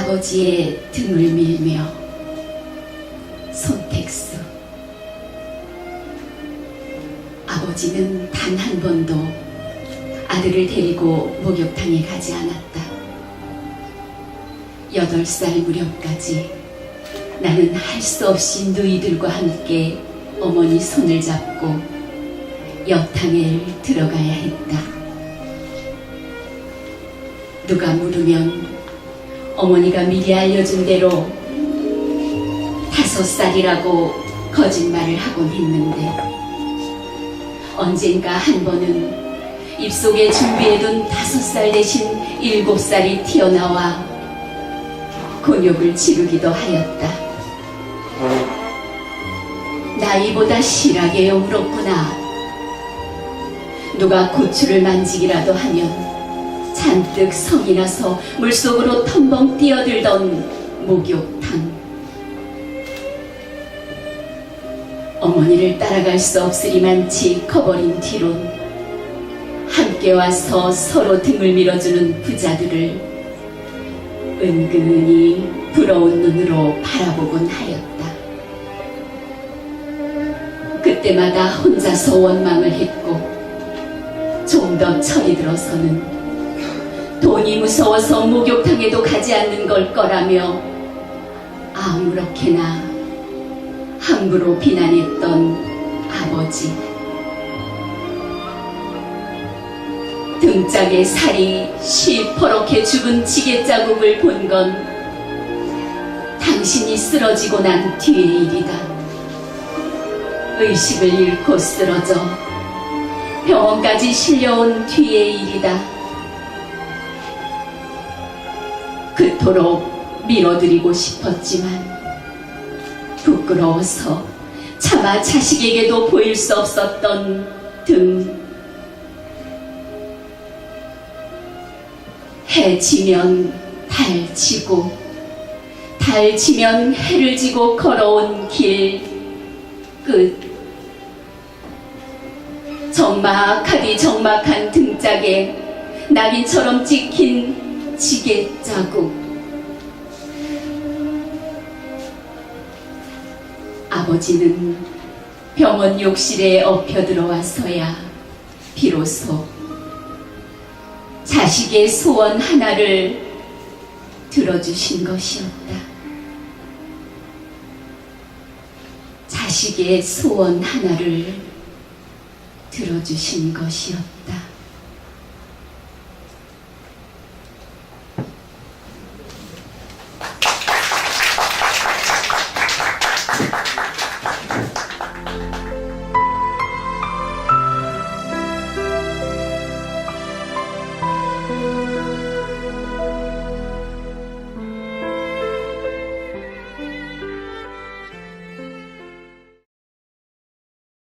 아버지의 등을 밀며 손택수 아버지는 단 한 번도 아들을 데리고 목욕탕에 가지 않았다. 여덟 살 무렵까지 나는 할 수 없이 누이들과 함께 어머니 손을 잡고 여탕에 들어가야 했다. 누가 물으면 어머니가 미리 알려준 대로 다섯 살이라고 거짓말을 하곤 했는데 언젠가 한 번은 입속에 준비해둔 다섯 살 대신 일곱 살이 튀어나와 곤욕을 치르기도 하였다. 나이보다 실하게 울었구나. 누가 고추를 만지기라도 하면 잔뜩 성이 나서 물속으로 텀벙 뛰어들던 목욕탕. 어머니를 따라갈 수 없으리만치 커버린 뒤론 함께 와서 서로 등을 밀어주는 부자들을 은근히 부러운 눈으로 바라보곤 하였다. 그때마다 혼자서 원망을 했고 좀 더 철이 들어서는 돈이 무서워서 목욕탕에도 가지 않는 걸 거라며 아무렇게나 함부로 비난했던 아버지. 등짝에 살이 시퍼렇게 죽은 지게 자국을 본 건 당신이 쓰러지고 난 뒤의 일이다. 의식을 잃고 쓰러져 병원까지 실려온 뒤의 일이다. 그토록 밀어드리고 싶었지만 부끄러워서 차마 자식에게도 보일 수 없었던 등. 해 지면 달 지고, 달 지면 해를 지고 걸어온 길 끝. 적막하디 적막한 등짝에 낙인처럼 찍힌 지게 자국. 아버지는 병원 욕실에 엎혀 들어와서야 비로소 자식의 소원 하나를 들어주신 것이었다. 자식의 소원 하나를 들어주신 것이었다.